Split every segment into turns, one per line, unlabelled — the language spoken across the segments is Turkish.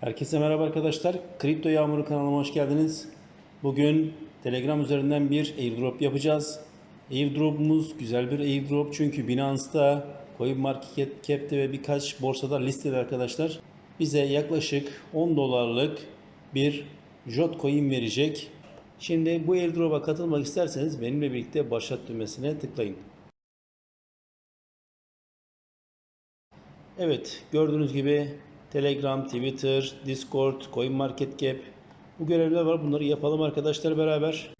Herkese merhaba arkadaşlar. Kripto Yağmuru kanalıma hoş geldiniz. Bugün Telegram üzerinden bir airdrop yapacağız. Airdrop'umuz güzel bir airdrop çünkü Binance'da, CoinMarketCap'te ve birkaç borsada listeli arkadaşlar. Bize yaklaşık 10 dolarlık bir JOT coin verecek. Şimdi bu airdrop'a katılmak isterseniz benimle birlikte başlat düğmesine tıklayın. Evet, gördüğünüz gibi Telegram, Twitter, Discord, CoinMarketCap bu görevler var. Bunları yapalım arkadaşlar beraber.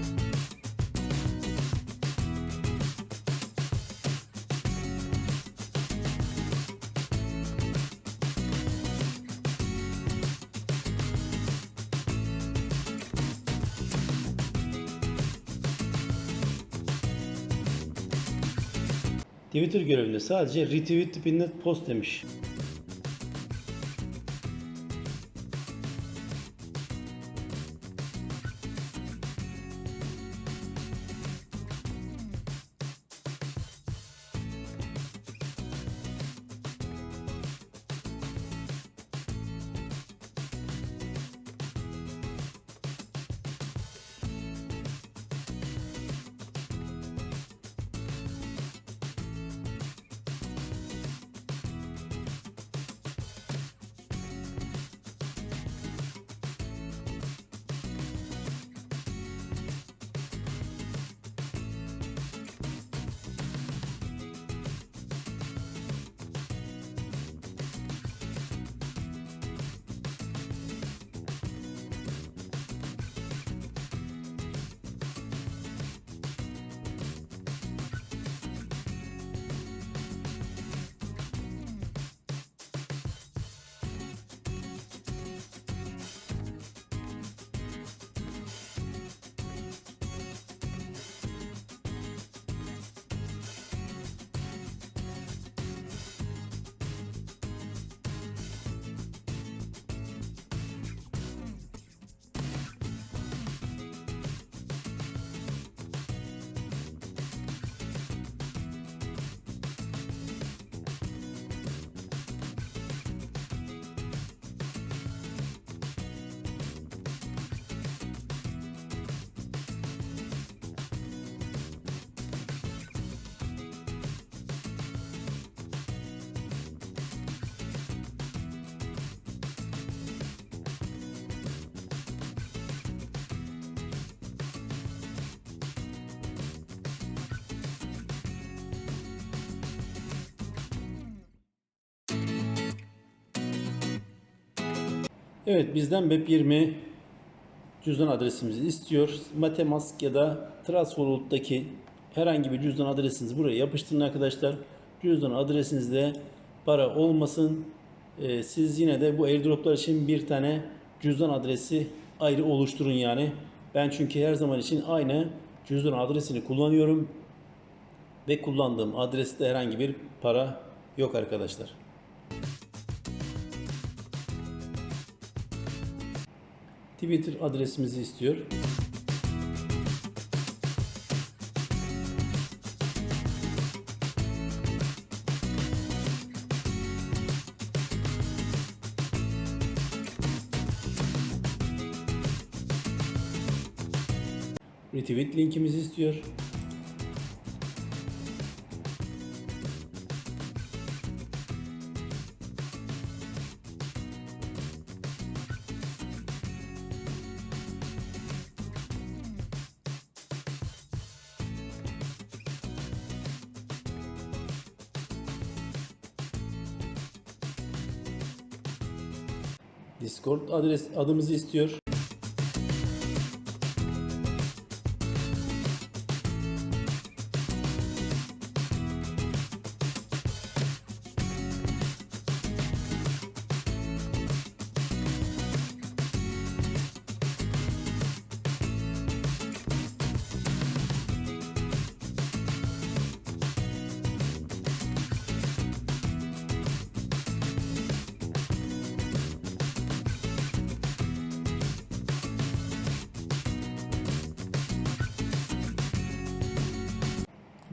Twitter görevinde sadece retweet tipinde post demiş. Evet bizden BEP20 cüzdan adresimizi istiyor. Metamask ya da Trustwallet'taki herhangi bir cüzdan adresinizi buraya yapıştırın arkadaşlar. Cüzdan adresinizde para olmasın. Ee, siz yine de bu airdroplar için bir tane cüzdan adresi ayrı oluşturun yani. Ben çünkü her zaman için aynı cüzdan adresini kullanıyorum. Ve kullandığım adreste herhangi bir para yok arkadaşlar. Twitter adresimizi istiyor. Retweet linkimizi istiyor. Discord adres adımızı istiyor.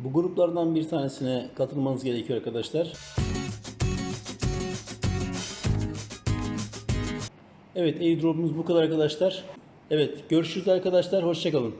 Bu gruplardan bir tanesine katılmanız gerekiyor arkadaşlar. Evet airdrop'umuz bu kadar arkadaşlar. Evet görüşürüz arkadaşlar. Hoşçakalın.